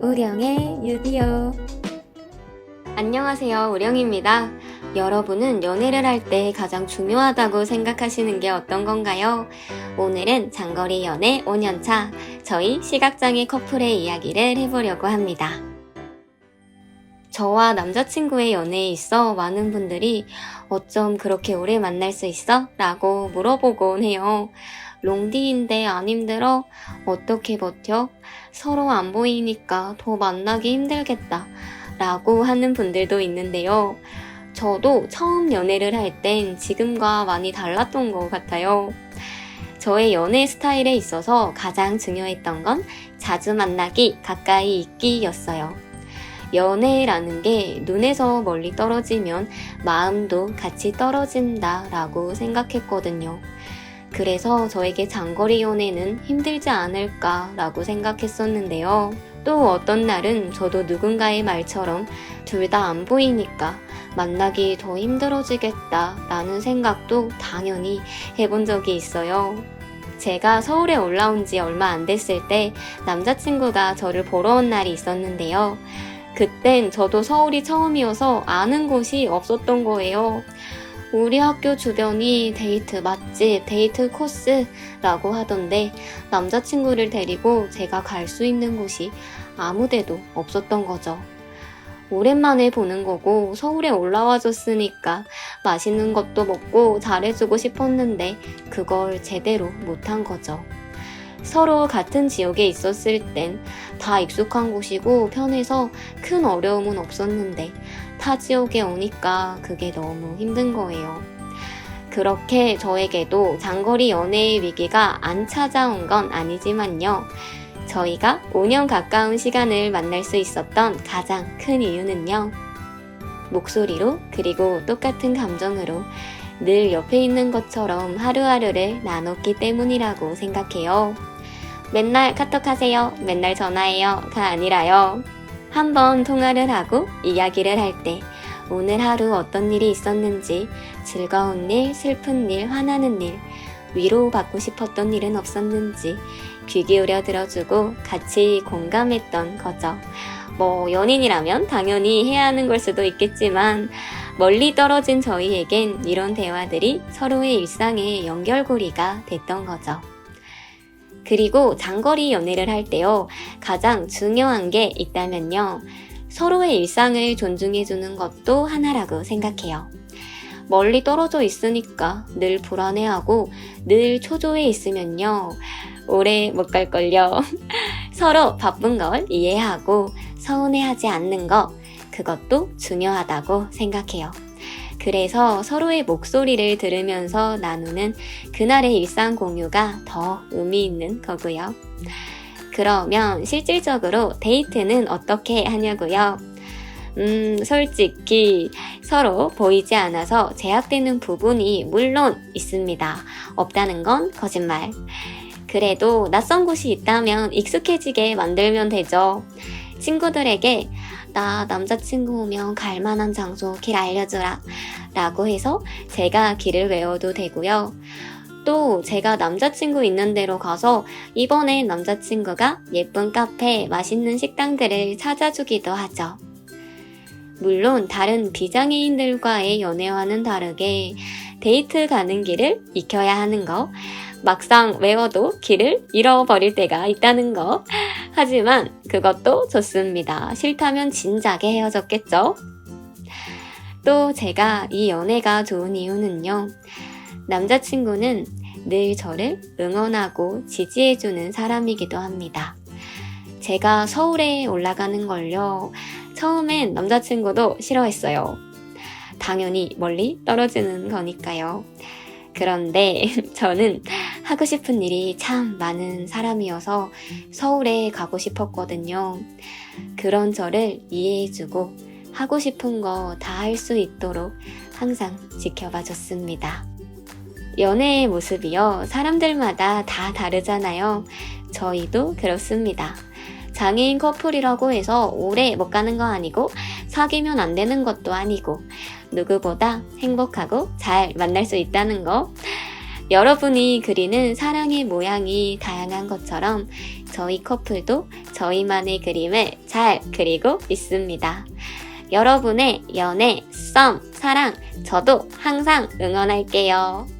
우령의 유디오 안녕하세요 우령입니다 여러분은 연애를 할 때 가장 중요하다고 생각하시는 게 어떤 건가요? 오늘은 장거리 연애 5년차 저희 시각장애 커플의 이야기를 해보려고 합니다. 저와 남자친구의 연애에 있어 많은 분들이 어쩜 그렇게 오래 만날 수 있어? 라고 물어보곤 해요. 롱디인데 안 힘들어? 어떻게 버텨? 서로 안 보이니까 더 만나기 힘들겠다. 라고 하는 분들도 있는데요. 저도 처음 연애를 할 땐 지금과 많이 달랐던 것 같아요. 저의 연애 스타일에 있어서 가장 중요했던 건 자주 만나기, 가까이 있기였어요. 연애라는 게 눈에서 멀리 떨어지면 마음도 같이 떨어진다 라고 생각했거든요. 그래서 저에게 장거리 연애는 힘들지 않을까 라고 생각했었는데요. 또 어떤 날은 저도 누군가의 말처럼 둘 다 안 보이니까 만나기 더 힘들어지겠다 라는 생각도 당연히 해본 적이 있어요. 제가 서울에 올라온 지 얼마 안 됐을 때 남자친구가 저를 보러 온 날이 있었는데요. 그땐 저도 서울이 처음이어서 아는 곳이 없었던 거예요. 우리 학교 주변이 데이트 맛집, 데이트 코스라고 하던데 남자친구를 데리고 제가 갈 수 있는 곳이 아무 데도 없었던 거죠. 오랜만에 보는 거고 서울에 올라와 줬으니까 맛있는 것도 먹고 잘해주고 싶었는데 그걸 제대로 못한 거죠. 서로 같은 지역에 있었을 땐 다 익숙한 곳이고 편해서 큰 어려움은 없었는데 타 지역에 오니까 그게 너무 힘든 거예요. 그렇게 저에게도 장거리 연애의 위기가 안 찾아온 건 아니지만요. 저희가 5년 가까운 시간을 만날 수 있었던 가장 큰 이유는요. 목소리로 그리고 똑같은 감정으로 늘 옆에 있는 것처럼 하루하루를 나눴기 때문이라고 생각해요. 맨날 카톡하세요. 맨날 전화해요.가 아니라요. 한번 통화를 하고 이야기를 할 때 오늘 하루 어떤 일이 있었는지 즐거운 일, 슬픈 일, 화나는 일, 위로받고 싶었던 일은 없었는지 귀 기울여 들어주고 같이 공감했던 거죠. 뭐 연인이라면 당연히 해야 하는 걸 수도 있겠지만 멀리 떨어진 저희에겐 이런 대화들이 서로의 일상의 연결고리가 됐던 거죠. 그리고 장거리 연애를 할 때요, 가장 중요한 게 있다면요, 서로의 일상을 존중해주는 것도 하나라고 생각해요. 멀리 떨어져 있으니까 늘 불안해하고 늘 초조해 있으면요, 오래 못 갈걸요. 서로 바쁜 걸 이해하고 서운해하지 않는 것, 그것도 중요하다고 생각해요. 그래서 서로의 목소리를 들으면서 나누는 그날의 일상 공유가 더 의미 있는 거고요. 그러면 실질적으로 데이트는 어떻게 하냐고요? 음, 솔직히 서로 보이지 않아서 제약되는 부분이 물론 있습니다. 없다는 건 거짓말. 그래도 낯선 곳이 있다면 익숙해지게 만들면 되죠. 친구들에게 나 남자친구 오면 갈 만한 장소 길 알려주라 라고 해서 제가 길을 외워도 되고요. 또 제가 남자친구 있는 데로 가서 이번엔 남자친구가 예쁜 카페, 맛있는 식당들을 찾아주기도 하죠. 물론 다른 비장애인들과의 연애와는 다르게 데이트 가는 길을 익혀야 하는 거, 막상 외워도 길을 잃어버릴 때가 있다는 거. 하지만 그것도 좋습니다. 싫다면 진작에 헤어졌겠죠? 또 제가 이 연애가 좋은 이유는요. 남자친구는 늘 저를 응원하고 지지해주는 사람이기도 합니다. 제가 서울에 올라가는 걸요. 처음엔 남자친구도 싫어했어요. 당연히 멀리 떨어지는 거니까요. 그런데 저는 하고 싶은 일이 참 많은 사람이어서 서울에 가고 싶었거든요. 그런 저를 이해해주고 하고 싶은 거 다 할 수 있도록 항상 지켜봐 줬습니다. 연애의 모습이요. 사람들마다 다 다르잖아요. 저희도 그렇습니다. 장애인 커플이라고 해서 오래 못 가는 거 아니고 사귀면 안 되는 것도 아니고 누구보다 행복하고 잘 만날 수 있다는 거. 여러분이 그리는 사랑의 모양이 다양한 것처럼 저희 커플도 저희만의 그림을 잘 그리고 있습니다. 여러분의 연애, 썸, 사랑, 저도 항상 응원할게요.